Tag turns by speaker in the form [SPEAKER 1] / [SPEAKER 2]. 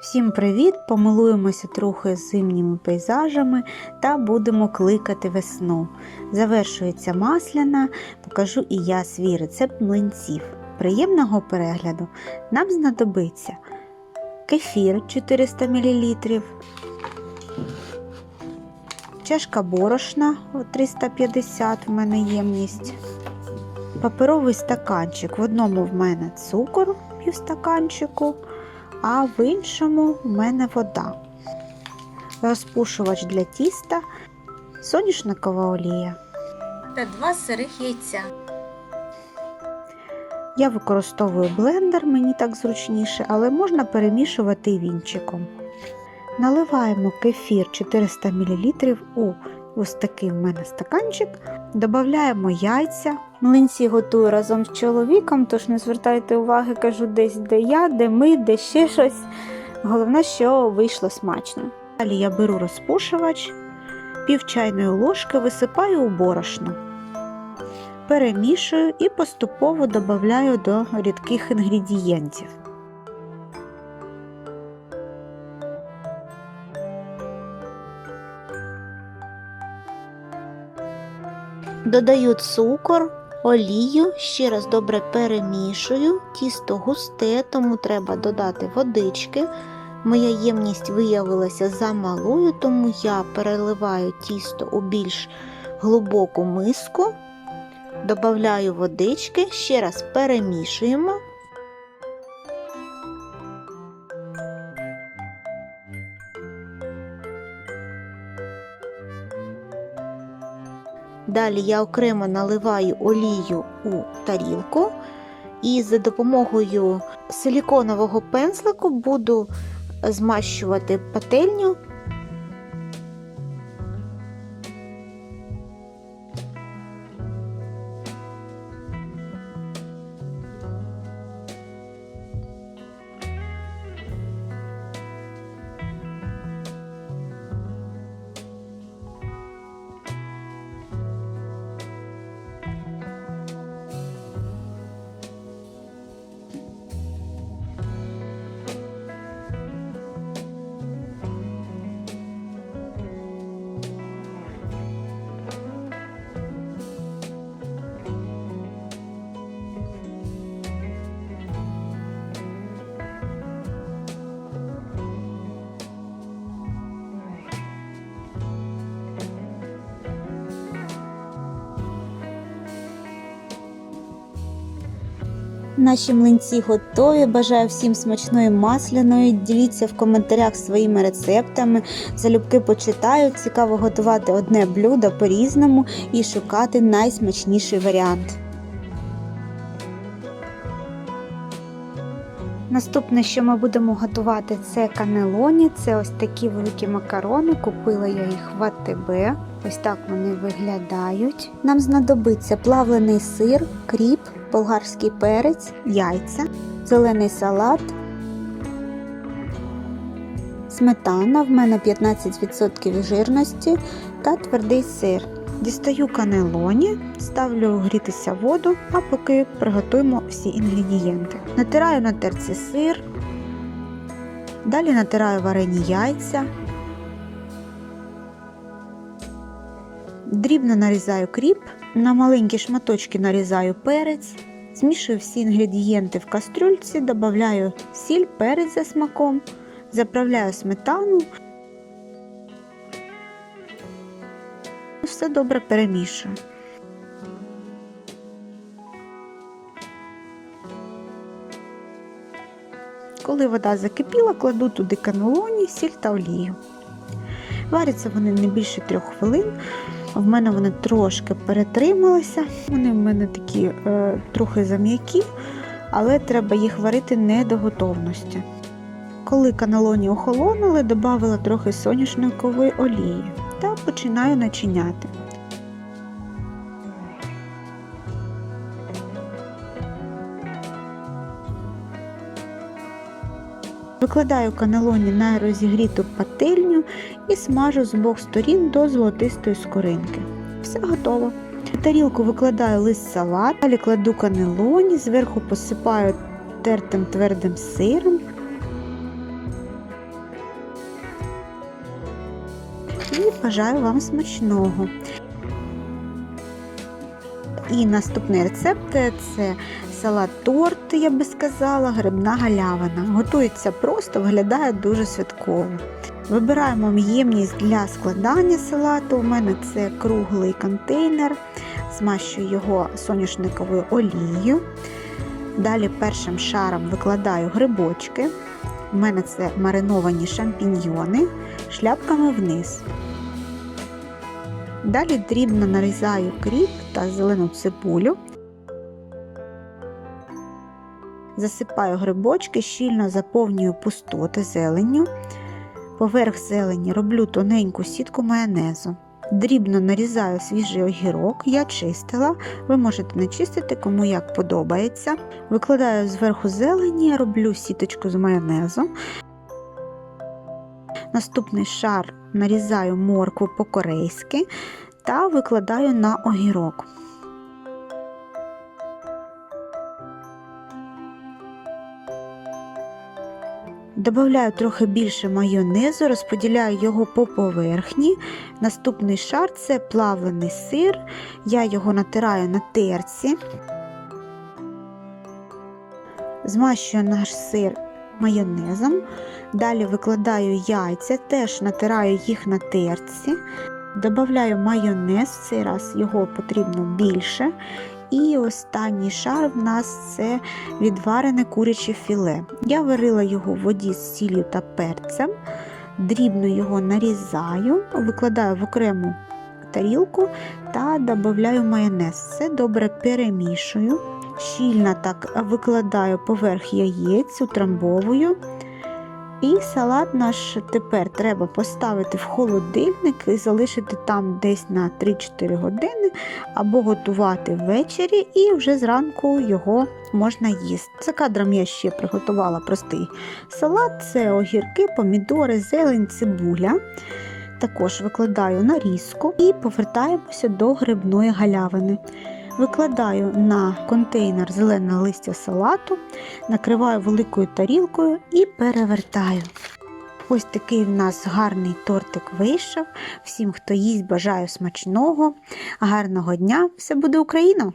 [SPEAKER 1] Всім привіт! Помилуємося трохи з зимніми пейзажами та будемо кликати весну. Завершується масляна, покажу і я свій рецепт млинців. Приємного перегляду нам знадобиться кефір 400 мл, чашка борошна 350 в мене ємність, паперовий стаканчик. В одному в мене цукор пів стаканчику а в іншому в мене вода. Розпушувач для тіста, соняшникова олія та два сирих яйця. Я використовую блендер, мені так зручніше, але можна перемішувати вінчиком. Наливаємо кефір 400 мл у ось такий в мене стаканчик, додаємо яйця. Млинці готую разом з чоловіком, тож не звертайте уваги, кажу, десь де я, де ми, де ще щось. Головне, що вийшло смачно. Далі я беру розпушувач, пів чайної ложки висипаю у борошно, перемішую і поступово додаю до рідких інгредієнтів. Додаю цукор, олію, ще раз добре перемішую, тісто густе, тому треба додати водички. Моя ємність виявилася замалою, тому я переливаю тісто у більш глибоку миску, додаю водички, ще раз перемішуємо. Далі я окремо наливаю олію у тарілку і за допомогою силіконового пензлику буду змащувати пательню. Наші млинці готові. Бажаю всім смачної масляної. Діліться в коментарях своїми рецептами. Залюбки почитаю. Цікаво готувати одне блюдо по-різному і шукати найсмачніший варіант. Наступне, що ми будемо готувати, це канелоні. Це ось такі великі макарони. Купила я їх в АТБ. Ось так вони виглядають. Нам знадобиться плавлений сир, кріп, болгарський перець, яйця, зелений салат, сметана, в мене 15% жирності та твердий сир. Дістаю канелоні, ставлю грітися воду, а поки приготуємо всі інгредієнти. Натираю на терці сир, далі натираю варені яйця, дрібно нарізаю кріп, на маленькі шматочки нарізаю перець, змішую всі інгредієнти в кастрюльці, додаю сіль, перець за смаком, заправляю сметану. Все добре перемішую. Коли вода закипіла, кладу туди канелоні, сіль та олію. Варяться вони не більше трьох хвилин. В мене вони трошки перетрималися. Вони в мене такі е, трохи зам'які, але треба їх варити не до готовності. Коли каналоні охолонули, додала трохи соняшникової олії та починаю начиняти. Викладаю канелоні на розігріту пательню і смажу з обох сторін до золотистої скоринки. Все готово. В тарілку викладаю лист салат, далі кладу канелоні, зверху посипаю тертим твердим сиром. І бажаю вам смачного. І наступний рецепт це салат-торт, я би сказала, грибна галявина. Готується просто, виглядає дуже святково. Вибираємо ємність для складання салату. У мене це круглий контейнер, змащую його соняшниковою олією. Далі першим шаром викладаю грибочки. У мене це мариновані шампіньйони шляпками вниз. Далі дрібно нарізаю кріп та зелену цибулю. Засипаю грибочки, щільно заповнюю пустоти зеленню. Поверх зелені роблю тоненьку сітку майонезу. Дрібно нарізаю свіжий огірок, я чистила, ви можете не чистити, кому як подобається. Викладаю зверху зелені, роблю сіточку з майонезу. Наступний шар нарізаю моркву по-корейськи та викладаю на огірок. Добавляю трохи більше майонезу, розподіляю його по поверхні. Наступний шар це плавлений сир. Я його натираю на терці. Змащую наш сир майонезом. Далі викладаю яйця, теж натираю їх на терці. Добавляю майонез, в цей раз його потрібно більше. І останній шар в нас це відварене куряче філе. Я варила його в воді з сіллю та перцем, дрібно його нарізаю, викладаю в окрему тарілку та додаю майонез. Все добре перемішую. Щільно так викладаю поверх яєць, утрамбовую. І салат наш тепер треба поставити в холодильник і залишити там десь на 3-4 години, або готувати ввечері, і вже зранку його можна їсти. За кадром я ще приготувала простий салат: це огірки, помідори, зелень, цибуля. Також викладаю нарізку і повертаємося до грибної галявини. Викладаю на контейнер зелене листя салату, накриваю великою тарілкою і перевертаю. Ось такий в нас гарний тортик вийшов. Всім, хто їсть, бажаю смачного, гарного дня! Все буде Україна!